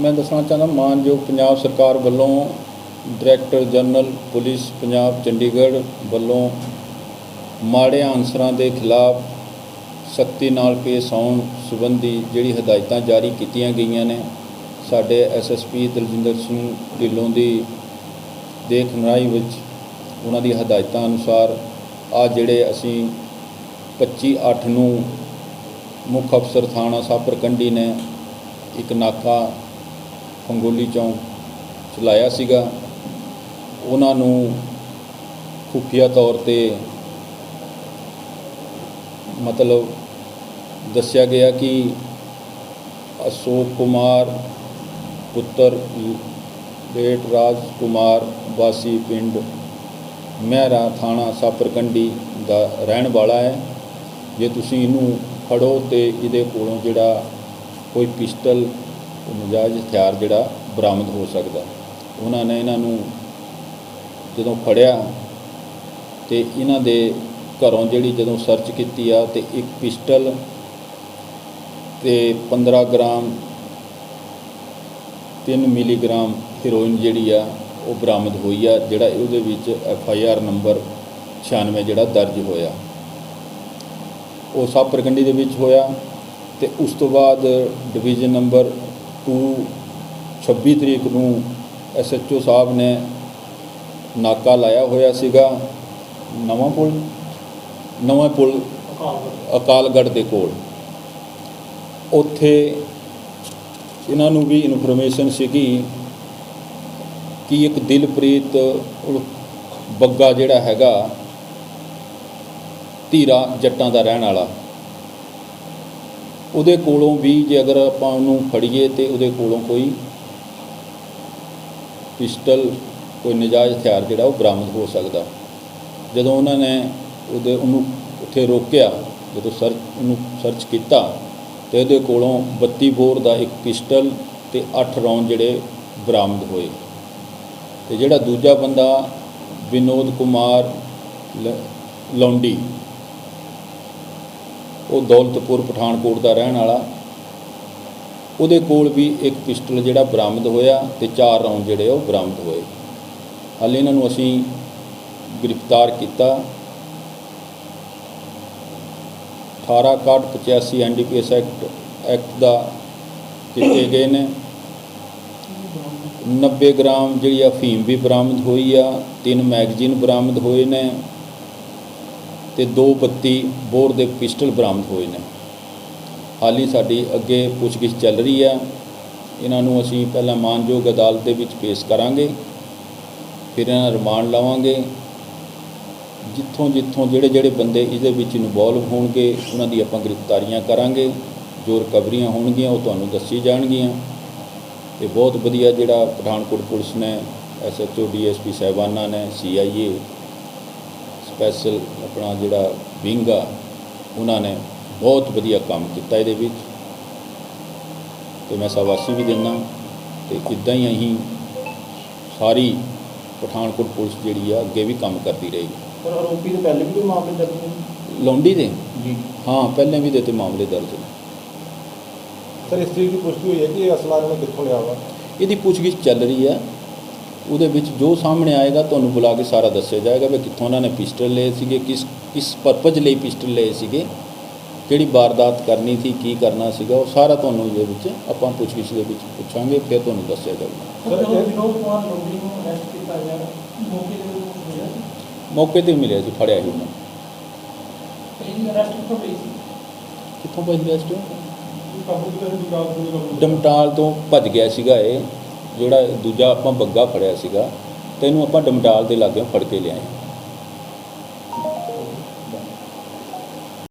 ਮੈਂ ਦੱਸਣਾ ਚਾਹੁੰਦਾ ਮਾਨਯੋਗ ਪੰਜਾਬ ਸਰਕਾਰ ਵੱਲੋਂ director general police Punjab Chandigarh ਵੱਲੋਂ ਮਾੜੇ ਅਨਸਰਾਂ ਦੇ ਖਿਲਾਫ ਸਖਤੀ ਨਾਲ ਪੇਸ਼ ਆਉਣ ਸੰਬੰਧੀ ਜਿਹੜੀ ਹਦਾਇਤਾਂ ਜਾਰੀ ਕੀਤੀਆਂ ਗਈਆਂ ਨੇ, ਸਾਡੇ ਐਸਐਸਪੀ ਦਲਜਿੰਦਰ ਸਿੰਘ ਢਿੱਲੋਂ ਦੀ ਦੇਖਨਰਾਈ ਵਿੱਚ ਉਹਨਾਂ ਦੀ ਹਦਾਇਤਾਂ ਅਨੁਸਾਰ ਆ ਜਿਹੜੇ ਅਸੀਂ 25 ਅੱਠ ਨੂੰ ਮੁੱਖ ਅਫਸਰ ਥਾਣਾ ਸਾਪਰਕੰਡੀ ਨੇ ਇੱਕ ਨਾਕਾ ਫੰਗੋਲੀ ਚੌਂਕ ਚਲਾਇਆ ਸੀਗਾ। ਉਹਨਾਂ ਨੂੰ ਖੁਫੀਆ ਤੌਰ ਤੇ ਮਤਲਬ ਦੱਸਿਆ ਗਿਆ ਕਿ ਅਸ਼ੋਕ ਕੁਮਾਰ ਪੁੱਤਰ ਲੇਟ ਰਾਜ ਕੁਮਾਰ ਵਾਸੀ ਪਿੰਡ ਮਹਿਰਾ ਥਾਣਾ ਸਾਪਰਕੰਡੀ ਦਾ ਰਹਿਣ ਵਾਲਾ ਹੈ। ਜੇ ਤੁਸੀਂ ਇਹਨੂੰ ਫੜੋ ਤੇ ਇਹਦੇ ਕੋਲੋਂ ਜਿਹੜਾ ਕੋਈ ਪਿਸਟਲ ਨਜਾਇਜ਼ ਹਥਿਆਰ ਜਿਹੜਾ ਬਰਾਮਦ ਹੋ ਸਕਦਾ। ਉਹਨਾਂ ਨੇ ਇਹਨਾਂ ਨੂੰ ਜਦੋਂ ਫੜਿਆ ਤੇ ਇਹਨਾਂ ਦੇ ਘਰੋਂ ਜਿਹੜੀ ਜਦੋਂ ਸਰਚ ਕੀਤੀ ਆ ਤੇ ਇੱਕ ਪਿਸਟਲ ਤੇ 15 ਗ੍ਰਾਮ 3 ਮਿਲੀਗ੍ਰਾਮ ਹੀਰੋਇਨ ਜਿਹੜੀ ਆ ਉਹ ਬਰਾਮਦ ਹੋਈ ਆ, ਜਿਹੜਾ ਉਹਦੇ ਵਿੱਚ ਐਫ ਆਈ ਆਰ ਨੰਬਰ 96 ਜਿਹੜਾ ਦਰਜ ਹੋਇਆ। ਉਹ ਸਬ ਪ੍ਰਕੰਡੀ ਦੇ ਵਿੱਚ ਹੋਇਆ। ਤੇ ਉਸ ਤੋਂ ਬਾਅਦ ਡਿਵੀਜ਼ਨ ਨੰਬਰ 2 26 ਤਰੀਕ ਨੂੰ ਐਸਐਚਓ ਸਾਹਿਬ ਨੇ ਨਾਕਾ ਲਾਇਆ ਹੋਇਆ ਸੀਗਾ ਨਵਾਂ ਪੁਲ ਨਵਾਂ ਪੁਲ ਅਕਾਲਗੜ੍ਹ ਦੇ ਕੋਲ। ਉੱਥੇ ਇਹਨਾਂ ਨੂੰ ਵੀ ਇਨਫੋਰਮੇਸ਼ਨ ਸੀਗੀ ਕਿ ਇੱਕ ਦਿਲਪ੍ਰੀਤ ਉਰਫ ਬੱਗਾ ਜਿਹੜਾ ਹੈਗਾ ਧੀਰਾ ਜੱਟਾਂ ਦਾ ਰਹਿਣ ਵਾਲਾ। ਉਹਦੇ ਕੋਲੋਂ ਵੀ ਜੇ ਅਗਰ ਆਪਾਂ ਉਹਨੂੰ ਫੜੀਏ ਤੇ ਉਹਦੇ ਕੋਲੋਂ ਕੋਈ ਪਿਸਟਲ, ਕੋਈ ਨਜਾਇਜ਼ ਹਥਿਆਰ ਜਿਹੜਾ ਉਹ ਬਰਾਮਦ ਹੋ ਸਕਦਾ। ਜਦੋਂ ਉਹਨਾਂ ਨੇ ਉਹਦੇ, ਉਹਨੂੰ ਉੱਥੇ ਰੋਕਿਆ, ਜਦੋਂ ਸਰਚ, ਉਹਨੂੰ ਸਰਚ ਕੀਤਾ ਤੇ ਉਹਦੇ ਕੋਲੋਂ 32 ਬੋਰ ਦਾ ਇੱਕ ਪਿਸਟਲ ਤੇ 8 ਰੌਂਡ ਜਿਹੜੇ ਬਰਾਮਦ ਹੋਏ। ਤੇ ਜਿਹੜਾ ਦੂਜਾ ਬੰਦਾ ਵਿਨੋਦ ਕੁਮਾਰ ਲ- ਲੌਂਡੀ ਉਹ ਦੌਲਤਪੁਰ, ਪਠਾਨਕੋਟ ਦਾ ਰਹਿਣ ਵਾਲਾ। ਉਹਦੇ ਕੋਲ ਵੀ ਇੱਕ ਪਿਸਟਲ ਜਿਹੜਾ ਬਰਾਮਦ ਹੋਇਆ ਤੇ ਚਾਰ ਰੌਂਡ ਜਿਹੜੇ ਉਹ ਬਰਾਮਦ ਹੋਏ। ਹਾਲੇ ਇਹਨਾਂ ਨੂੰ ਅਸੀਂ ਗ੍ਰਿਫਤਾਰ ਕੀਤਾ। 1885 ਐਨਡੀਪੀਐਸ ਐਕਟ ਐਕਟ ਦਾ ਕੀਤੇ ਗਏ ਨੇ। 90 ਗ੍ਰਾਮ ਜਿਹੜੀ ਆ ਅਫੀਮ ਵੀ ਬਰਾਮਦ ਹੋਈ ਆ। ਤਿੰਨ ਮੈਗਜ਼ੀਨ ਬਰਾਮਦ ਹੋਏ ਨੇ। ਤੇ ਦੋ 32 ਬੋਰ ਦੇ ਪਿਸਟਲ ਬਰਾਮਦ ਹੋਏ ਨੇ। ਹਾਲੀ ਸਾਡੀ ਅੱਗੇ ਪੁੱਛਗਿੱਛ ਚੱਲ ਰਹੀ ਆ ਇਹਨਾਂ ਨੂੰ ਅਸੀਂ ਪਹਿਲਾਂ ਮਾਨਯੋਗ ਅਦਾਲਤ ਦੇ ਵਿੱਚ ਪੇਸ਼ ਕਰਾਂਗੇ, ਫਿਰ ਇਹਨਾਂ ਰਿਮਾਂਡ ਲਵਾਂਗੇ। ਜਿੱਥੋਂ ਜਿੱਥੋਂ ਜਿਹੜੇ ਜਿਹੜੇ ਬੰਦੇ ਇਹਦੇ ਵਿੱਚ ਇਨਵੋਲਵ ਹੋਣਗੇ, ਉਹਨਾਂ ਦੀ ਆਪਾਂ ਗ੍ਰਿਫਤਾਰੀਆਂ ਕਰਾਂਗੇ। ਜੋ ਰਿਕਵਰੀਆਂ ਹੋਣਗੀਆਂ, ਉਹ ਤੁਹਾਨੂੰ ਦੱਸੀ ਜਾਣਗੀਆਂ। ਤੇ ਬਹੁਤ ਵਧੀਆ ਜਿਹੜਾ ਪਠਾਨਕੋਟ ਪੁਲਿਸ ਨੇ ਐਸਐਚਓ ਡੀਐਸਪੀ ਸਾਹਿਬਾਨਾਂ ਨੇ ਸੀਆਈਏ ਸਪੈਸ਼ਲ ਆਪਣਾ ਜਿਹੜਾ ਵਿੰਗ ਆ ਉਹਨਾਂ ਨੇ ਬਹੁਤ ਵਧੀਆ ਕੰਮ ਕੀਤਾ ਇਹਦੇ ਵਿੱਚ। ਤੇ ਮੈਂ ਸ਼ਾਬਾਸ਼ੀ ਵੀ ਦਿੰਦਾ ਤੇ ਇਦਾਂ ਹੀ ਅਸੀਂ ਸਾਰੀ ਪਠਾਨਕੋਟ ਪੁਲਿਸ ਜਿਹੜੀ ਆ ਅੱਗੇ ਵੀ ਕੰਮ ਕਰਦੀ ਰਹੇਗੀ ਪਰ ਆਰੋਪੀ ਦੇ ਪਹਿਲੇ ਵੀ ਕੋਈ ਮਾਮਲੇ ਦਰਜ ਨੇ? ਲੌਂਡੀ ਦੇ? ਜੀ। ਹਾਂ ਪਹਿਲੇ ਵੀ ਦਿੱਤੇ ਮਾਮਲੇ ਦਰਜ ਨੇ। ਸਰ ਇਸ ਚੀਜ਼ ਦੀ ਪੁਸ਼ਟੀ ਹੋਈ ਹੈ ਕਿ ਇਹ ਅਸਲਾ ਇਹਨਾਂ ਕਿੱਥੋਂ ਲਿਆ ਵਾ? ਇਹਦੀ ਪੁੱਛਗਿੱਛ ਚੱਲ ਰਹੀ ਹੈ ਉਹਦੇ ਵਿੱਚ ਜੋ ਸਾਹਮਣੇ ਆਏਗਾ ਤੁਹਾਨੂੰ ਬੁਲਾ ਕੇ ਸਾਰਾ ਦੱਸਿਆ ਜਾਏਗਾ ਵੀ ਕਿੱਥੋਂ ਉਹਨਾਂ ਨੇ ਪਿਸਟਲ ਲਏ ਸੀਗੇ ਕਿਸ ਕਿਸ ਪਰਪਸ ਲਈ ਪਿਸਟਲ ਲਏ ਸੀਗੇ ਕਿਹੜੀ ਵਾਰਦਾਤ ਕਰਨੀ ਸੀ ਕੀ ਕਰਨਾ ਸੀਗਾ ਉਹ ਸਾਰਾ ਤੁਹਾਨੂੰ ਇਹਦੇ ਵਿੱਚ ਆਪਾਂ ਪੁੱਛਗਿੱਛ ਦੇ ਵਿੱਚ ਪੁੱਛਾਂਗੇ ਫਿਰ ਤੁਹਾਨੂੰ ਦੱਸਿਆ ਜਾਊਗਾ। ਮੌਕੇ ਤੇ ਮਿਲਿਆ ਸੀ? ਫੜਿਆ ਸੀ ਉਹਨਾਂ। ਕਿੱਥੋਂ ਸੀ? ਤੋਂ ਕਾਬੂ ਡਮਟਾਲ ਤੋਂ ਭੱਜ ਗਿਆ ਸੀਗਾ ਇਹ। ਜਿਹੜਾ ਦੂਜਾ ਆਪਾਂ ਬੱਗਾ ਫੜਿਆ ਸੀਗਾ, ਤੇ ਇਹਨੂੰ ਆਪਾਂ ਡਮਟਾਲ ਦੇ ਲਾਗਿਓਂ ਫੜ ਕੇ ਲਿਆਏ।